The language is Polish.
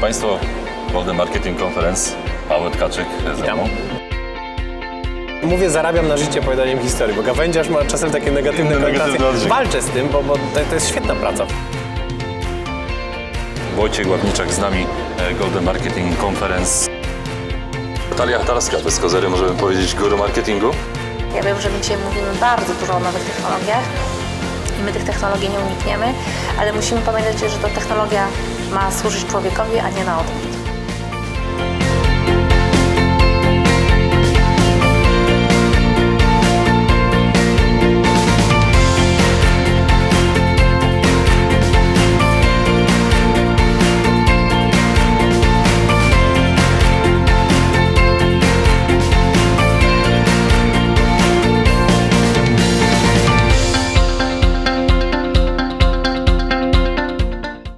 Państwo, Golden Marketing Conference, Paweł Tkaczyk mną. Mówię, zarabiam na życie opowiadaniem historii, bo gawędziarz ma czasem takie negatywne Negatywne konotacje. odżyk. Walczę z tym, bo, bo to, to jest świetna praca. Wojciech Ławniczak z nami, e, Golden Marketing Conference. Natalia Hatalska, bez kozery możemy powiedzieć guru marketingu. Ja wiem, że my dzisiaj mówimy bardzo dużo o nowych technologiach i my tych technologii nie unikniemy, ale musimy pamiętać, że ta technologia ma służyć człowiekowi, a nie na odwrót.